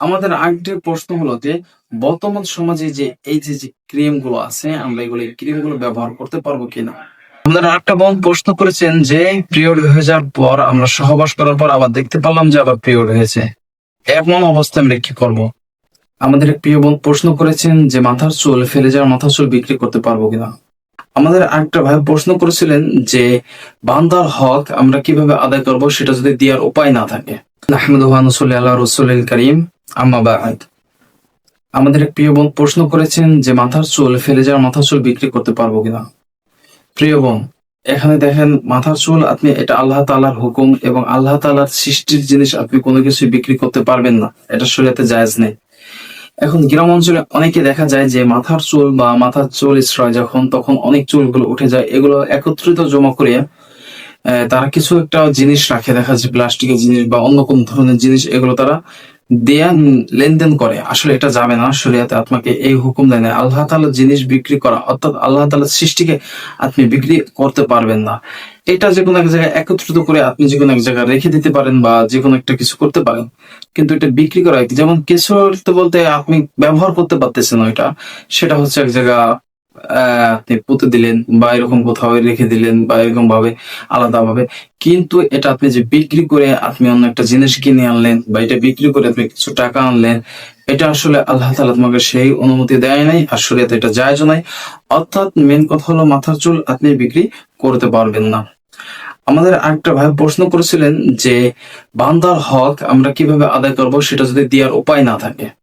আমাদের আরেকটি প্রশ্ন হলো যে, বর্তমান সমাজে যে এই যে যে ক্রিমগুলো আছে, আমরা এগুলো ক্রিমগুলো ব্যবহার করতে পারব কিনা? আমাদের আরেকটা বোন প্রশ্ন করেছেন যে, পিরিয়ড হয়ে যাওয়ার পর আমরা সহবাস করার পর আবার দেখতে যে আবার পিরিয়ড হয়েছে। এমন আমরা কি করব? আমাদের প্রিয় বোন প্রশ্ন করেছেন যে, মাথার চুল ফেলে যাওয়ার মাথার চুল বিক্রি করতে পারব কিনা? আমাদের আরেকটা ভাই প্রশ্ন করেছিলেন যে, বান্দার হক আমরা কীভাবে আদায় করব সেটা যদি দেওয়ার উপায় না থাকে। আহমদুল্লাহ আল্লাহ রসুল করিম। আম্মা বাদ আমাদের এক প্রিয় বোন প্রশ্ন করেছেন যে মাথার চুল ফেলে যাওয়ার মাথার চুল বিক্রি করতে পারব কিনা? প্রিয় বোন, এখানে দেখেন মাথার চুল, আপনি এটা আল্লাহ তালার হুকুম এবং আল্লাহ তালার সৃষ্টির জিনিস আপনি কোনো কিছু বিক্রি করতে পারবেন না। এটা শরীয়তে জায়েজ নেই। এখন গ্রাম অঞ্চলে অনেকে দেখা যায় যে মাথার চুল বা মাথার চুল স্ট্রয় যখন, তখন অনেক চুলগুলো উঠে যায়, এগুলো একত্রিত জমা করে তারা কিছু একটা জিনিস রাখে, দেখা যাচ্ছে প্লাস্টিকের জিনিস বা অন্য কোন ধরনের জিনিস, এগুলো তারা দেয়া লেনদেন করে। আসলে এটা যাবে না, শরীয়তে আপনাকে এই হুকুম দেয় না। আল্লাহ তাআলার জিনিস বিক্রি করা, অর্থাৎ আল্লাহ তাআলার সৃষ্টিকে আপনি বিক্রি করতে পারবেন না। এটা যে কোনো এক জায়গায় একত্রিত করে আপনি যে কোনো এক জায়গায় রেখে দিতে পারেন বা যে কোনো একটা কিছু করতে পারেন। কিন্তু এটা বিক্রি করা, যেমন কিছু বলতে আপনি ব্যবহার করতে পারতেছেন ওইটা, সেটা হচ্ছে এক জায়গা আপনি পুঁতে দিলেন বা এরকম কোথাও রেখে দিলেন বা এরকম ভাবে আলাদা ভাবে কিন্তু এটা আপনি যে বিক্রি করে আপনি অন্য একটা জিনিস কিনে আনলেন বা এটা বিক্রি করে আপনি কিছু টাকা আনলেন, এটা আসলে আল্লাহ তাআলা তোমাকে সেই অনুমতি দেয় নাই শরীয়তে এটা যায় নাই। অর্থাৎ মেন কথা হলো মাথার চুল আপনি বিক্রি করতে পারবেন না। আমাদের আরেকটা ভাই প্রশ্ন করেছিলেন যে, বান্দার হক আমরা কীভাবে আদায় করব সেটা যদি দেওয়ার উপায় না থাকে।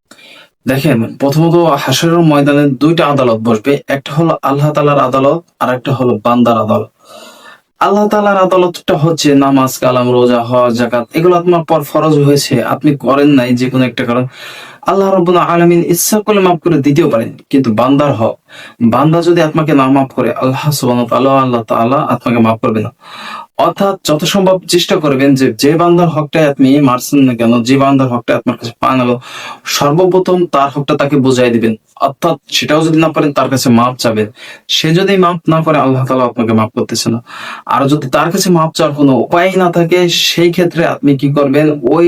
দেখেন, প্রথমত হাসরের ময়দানে দুইটা আদালত বসবে, একটা হলো আল্লাহ তালার আদালত আর একটা হলো বান্দার আদালত। আল্লাহ তালার আদালতটা হচ্ছে নামাজ, কালাম, রোজা, হজ জাকাত এগুলো আপনার পর ফরজ হয়েছে, আপনি করেন নাই যে কোনো একটা কারণ। আল্লাহ রব্বুল আলমিন ইচ্ছা করলে মাফ করে দিতেও পারেন, কিন্তু বান্দার হক। বান্দা যদি আপনাকে না মাফ করে, আল্লাহ সুবাহ আল্লাহ তাআলা আপনাকে মাফ করবে না। অর্থাৎ যত সম্ভব চেষ্টা করবেন যে যে বান্দার হকটা আপনি মারছেন না কেন, যে বান্দার হকটা আপনার কাছে পান গেল, সর্বপ্রথম তার হকটা তাকে বুঝাই দিবেন। অর্থাৎ সেটাও যদি না পারেন, তার কাছে মাপ চাবেন। সে যদি মাপ না করে, আল্লাহ তালা আপনাকে মাফ করতেছে না। আর যদি তার কাছে মাপ চাওয়ার কোনো উপায় না থাকে, সেই ক্ষেত্রে আপনি কি করবেন? ওই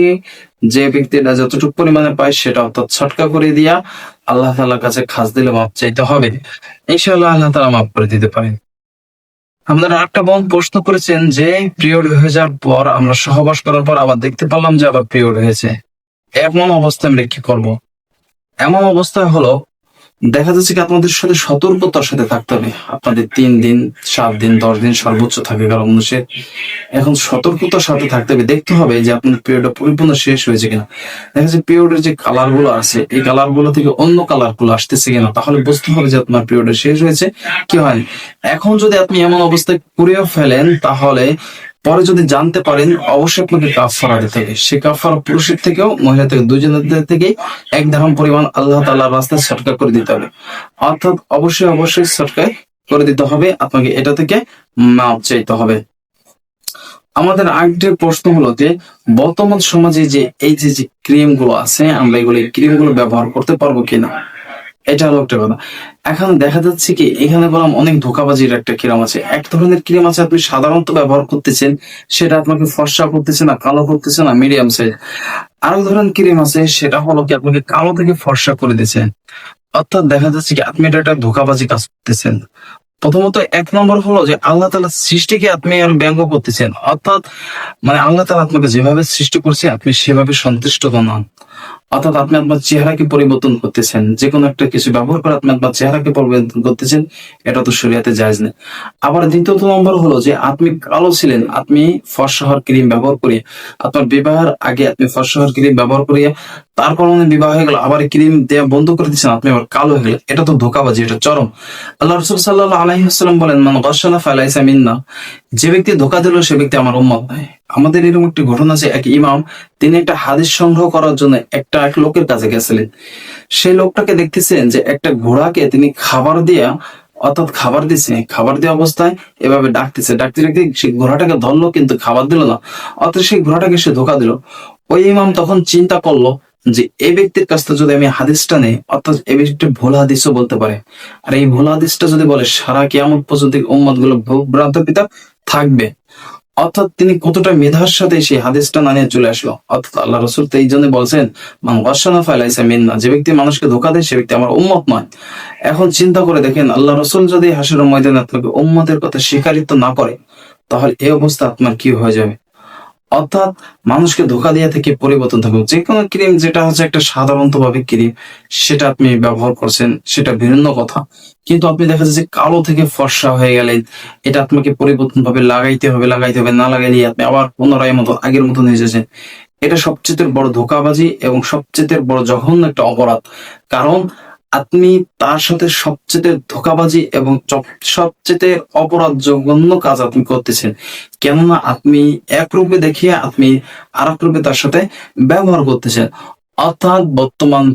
যে ব্যক্তিটা যতটুকু পরিমাণে পায়, সেটা অর্থাৎ ছটকা করে দিয়া আল্লাহ তালার কাছে খাস দিলে মাপ চাইতে হবে। ইনশাআল্লাহ আল্লাহ তালা মাফ করে দিতে পারেন। আমাদের আরেকটা বোন প্রশ্ন করেছেন যে, পিরিয়ড হয়ে যাওয়ার পর আমরা সহবাস করার পর আবার দেখতে পারলাম যে আবার পিরিয়ড হয়েছে। এমন অবস্থায় আমরা কি করব? এমন অবস্থা হলো দেখা যাচ্ছে কি আপনাদের সাথে সতর্কতার সাথে থাকতে হবে। আপনাদের তিন দিন, সাত দিন, দশ দিন সর্বোচ্চ থাকে কারণ মানুষের এখন সতর্কতার সাথে থাকতে হবে। দেখতে হবে যে আপনার পিরিয়ডটা পরিপূর্ণ শেষ হয়েছে কিনা। দেখা যাচ্ছে পিরিয়ডের যে কালারগুলো আছে, এই কালারগুলো থেকে অন্য কালারগুলো আসতেছে কিনা, তাহলে বুঝতে হবে যে আপনার পিরিয়ড শেষ হয়েছে কি হয়নি। এখন যদি আপনি এমন অবস্থায় করেও ফেলেন, তাহলে পরে যদি জানতে পারেন, অবশ্যই আপনাকে কাফারা দিতে হবে সে কাফারা পুরুষের থেকেও, মহিলা থেকে, দুজনের থেকেই এক ধারণ পরিমাণ আল্লাহ তাআলার রাস্তায় সরকার করে দিতে হবে। অর্থাৎ অবশ্যই অবশ্যই সরকার করে দিতে হবে। আপনাকে এটা থেকে মাপ চাইতে হবে। আমাদের আগের প্রশ্ন হলো যে, বর্তমান সমাজে যে এই যে যে ক্রিমগুলো আছে, আমরা এগুলো ক্রিমগুলো ব্যবহার করতে পারব কিনা? এটা হলো একটা কথা। এখন দেখা যাচ্ছে কি, এখানে বললাম অনেক ধোকাবাজির একটা ক্রিম আছে। এক ধরনের ক্রিম আছে আপনি সাধারণত ব্যবহার করতেছেন, সেটা আপনাকে ফর্সা করতেছে না, কালো করতেছে না মিডিয়াম সাইজ আরেক ধরনের ক্রিম আছে সেটা হলো কি, আপনাকে কালো থেকে ফর্সা করে দিচ্ছে অর্থাৎ দেখা যাচ্ছে কি, আপনি এটা একটা ধোকাবাজি কাজ করতেছেন। প্রথমত এক নম্বর হলো যে আল্লাহ তালা সৃষ্টিকে আপনি আর ব্যঙ্গ করতেছেন। অর্থাৎ মানে আল্লাহ তালা আপনাকে যেভাবে সৃষ্টি করছে, আপনি সেভাবে সন্তুষ্ট নন অর্থাৎ আপনি আপনার চেহারাকে পরিবর্তন করতেছেন যে কোনো একটা কিছু ব্যবহার করে আপনি আপনার চেহারাকে পরিবর্তন করতেছেন, এটা তো শরীয়তে জায়েজ নেই আবার দ্বিতীয়ত নম্বর হলো যে, আপনি কালো ছিলেন, আপনি ফর্সহর ক্রিম ব্যবহার করে আপনার বিবাহের আগে আপনি ফর্সহর ক্রিম ব্যবহার করিয়ে তারপর মানে বিবাহ হয়ে গেল, আবার ক্রিম দেওয়া বন্ধ করে দিচ্ছেন, আপনি আবার কালো হয়ে গেলেন। এটা তো ধোকাবাজি, এটা চরম। আল্লাহ রসুল সাল্লাহ আলহিহাস্লাম বলেন, মান গসালা ফালাইসা মিন্না যে ব্যক্তি ধোকা দিল, সে ব্যক্তি আমার উম্মত নয়। আমাদের এরকম একটি ঘটনা আছে, এক ইমাম, তিনি একটা হাদিস সংগ্রহ করার জন্য একটা এক লোকের কাছে গেছিলেন। সেই লোকটাকে দেখতেছেন যে একটা ঘোড়াকে তিনি খাবার দিয়া, অর্থাৎ খাবার দিছে, খাবার দেওয়া অবস্থায় এভাবে ডাকতেছে। ডাকতে ডাকতে সেই ঘোড়াটাকে ধরলো, কিন্তু খাবার দিল না। অর্থাৎ সেই ঘোড়াটাকে সে ধোকা দিল। ওই ইমাম তখন চিন্তা করল যে এই ব্যক্তির কাছ থেকে যদি আমি হাদিসটা নেই, অর্থাৎ এই ব্যক্তি ভুল হাদিসও বলতে পারে। আর এই ভুল হাদিসটা যদি বলে, সারা কেমন পর্যন্ত উম্মতগুলো ভ্রান্ত পিতা থাকবে। অর্থাৎ তিনি কতটা মেধার সাথে সেই হাদিসটা না নিয়ে চলে আসলো? অর্থাৎ আল্লাহ রসুল তো এই জন্য বলছেন গসানা ফাইলাইসা মিন্না যে ব্যক্তি মানুষকে ধোকা দেয়, সে ব্যক্তি আমার উম্মত নয়। এখন চিন্তা করে দেখেন, আল্লাহ রসুল যদি হাসির ময়দানে আপনাকে উম্মতের কথা স্বীকারিত না করে, তাহলে এই অবস্থা আপনার কি হয়ে যাবে? অর্থাৎ মানুষকে ধোকা দেওয়া থেকে পরিবর্তন থাকবে যে কোনো ক্রিম, যেটা হচ্ছে একটা সাধারণত ভাবে ক্রিম, সেটা আপনি ব্যবহার করছেন, সেটা ভিন্ন কথা। কিন্তু আপনি দেখা যাচ্ছে কালো থেকে ফর্সা হয়ে গেলেন এটা আপনাকে পরিবর্তন ভাবে লাগাইতে হবে লাগাইতে হবে, না লাগাইলে আপনি আবার পুনরায় মতো, আগের মতো হয়ে যাচ্ছেন এটা সবচেয়ে বড় ধোকাবাজি এবং সবচেয়ে বড় জঘন্য একটা অপরাধ। কারণ আপনি তার সাথে সবচেয়ে ধোকাবাজি এবং সবচেয়ে অপরাধ জঘন্য কাজ আপনি করতেছেন। কেননা আপনি এক রূপে দেখিয়ে আপনি আর রূপে তার সাথে ব্যবহার করতেছেন। অর্থাৎ বর্তমান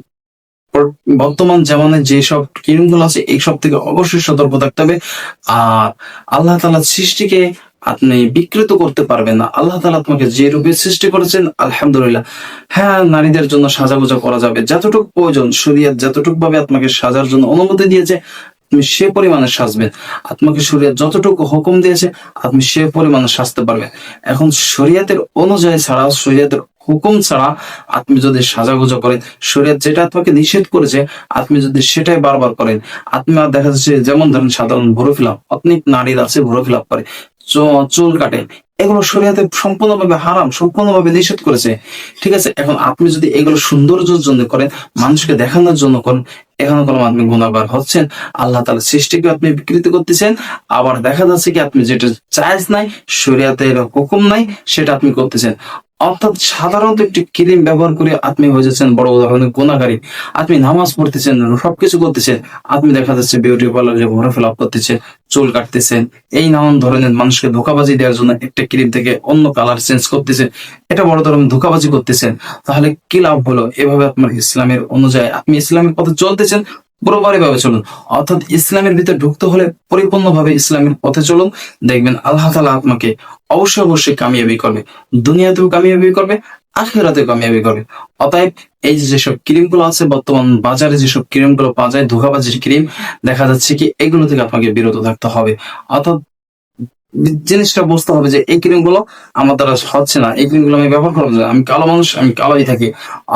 বর্তমান জামানে যেসব ক্রিমগুলো আছে এইসব থেকে অবশ্যই সতর্ক থাকতে হবে। আর আল্লাহ তালার সৃষ্টিকে আপনি বিকৃত করতে পারবেন না। আল্লাহ তালা আপনাকে যে রূপে সৃষ্টি করেছেন, আলহামদুলিল্লাহ। হ্যাঁ নারীদের জন্য সাজাগুজা করা যাবে। যতটুকু প্রয়োজন, শরীয়ত যতটুকু ভাবে আপনাকে সাজার জন্য অনুমতি দিয়েছে, আপনি সে পরিমাণে সাজবেন। আপনাকে শরীয়ত যতটুকু হুকুম দিয়েছে, আপনি সে পরিমাণে সাজতে পারবেন। এখন শরীয়তের অনুযায়ী ছাড়া শরীয়তের হুকুম ছাড়া আপনি যদি সাজাগুজা করেন, শরীয়ত যেটা আপনাকে নিষেধ করেছে, আপনি যদি সেটাই বারবার করেন, আপনি দেখা যাচ্ছে যেমন ধরেন সাধারণ ভুরো ফিলাপ আপনি নারীর আছে ভুরো ফিলাপ করে। চুল কাটে। এগুলো শরীয়তে সম্পূর্ণভাবে হারাম, সম্পূর্ণভাবে নিষেধ করেছে। ঠিক আছে, এখন আপনি যদি এগুলো সৌন্দর্যের জন্য করেন, মানুষকে দেখানোর জন্য করেন, এখন কোনো আপনি গুণাগার হচ্ছেন। আল্লাহ তালা সৃষ্টিকে আপনি বিকৃতি করতেছেন। আবার দেখা যাচ্ছে কি, আপনি যেটা চাইজ নাই, শরিয়াতে হুকুম নাই, সেটা আপনি করতেছেন। অর্থাৎ সাধারণত একটি ক্রিম ব্যবহার করে আপনি হয়ে যাচ্ছেন বড় ধরনের গুণাগারী। আপনি নামাজ পড়তেছেন, সবকিছু করতেছেন, আপনি দেখা যাচ্ছে বিউটি পার্লার যে ঘোরা ফেলাপ করতেছে, চুল কাটতেছেন, এই নানান ধরনের মানুষকে ধোকাবাজি দেওয়ার জন্য একটা ক্রিম থেকে অন্য কালার চেঞ্জ করতেছেন, এটা বড় ধরনের ধোকাবাজি করতেছেন, তাহলে কি লাভ হলো? এভাবে আপনার ইসলামের অনুযায়ী, আপনি ইসলামের পথে চলতেছেন পুরোপুরি ভাবে চলুন। অর্থাৎ ইসলামের ভিতরে ঢুকতে হলে পরিপূর্ণভাবে ইসলামের পথে চলুন। দেখবেন আল্লাহ তালা আপনাকে অবশ্যই অবশ্যই কামিয়াবি করবে। দুনিয়াতেও কামিয়াবি করবে, আখেরাতেও কামিয়াবি করবে। অতএব এই যেসব ক্রিমগুলো আছে, বর্তমান বাজারে যেসব ক্রিমগুলো পাওয়া যায়, ধোকাবাজির ক্রিম, দেখা যাচ্ছে কি এগুলো থেকে আপনাকে বিরত থাকতে হবে। অর্থাৎ জিনিসটা বুঝতে হবে যে এই ক্রিমগুলো আমার দ্বারা হচ্ছে না, এই ক্রিমগুলো আমি ব্যবহার করব আমি কালো মানুষ, আমি কালোই থাকি।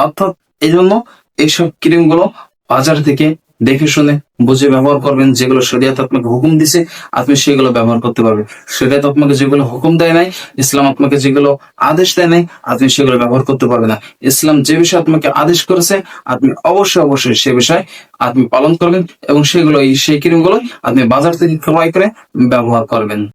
অর্থাৎ এই জন্য এইসব ক্রিমগুলো বাজার থেকে দেখে শুনে, বুঝে ব্যবহার করবেন যেগুলো শরিয়াত আপনাকে হুকুম দিছে, আপনি সেগুলো ব্যবহার করতে পারবেন। শরিয়াত আপনাকে যেগুলো হুকুম দেয় নাই, ইসলাম আপনাকে যেগুলো আদেশ দেয় নাই, আপনি সেগুলো ব্যবহার করতে পারবেন না। ইসলাম যে বিষয়ে আপনাকে আদেশ করেছে, আপনি অবশ্যই অবশ্যই সে বিষয়ে আপনি পালন করবেন এবং সেগুলো এই সেই ক্রিমগুলো আপনি বাজার থেকে ক্রয় করে ব্যবহার করবেন।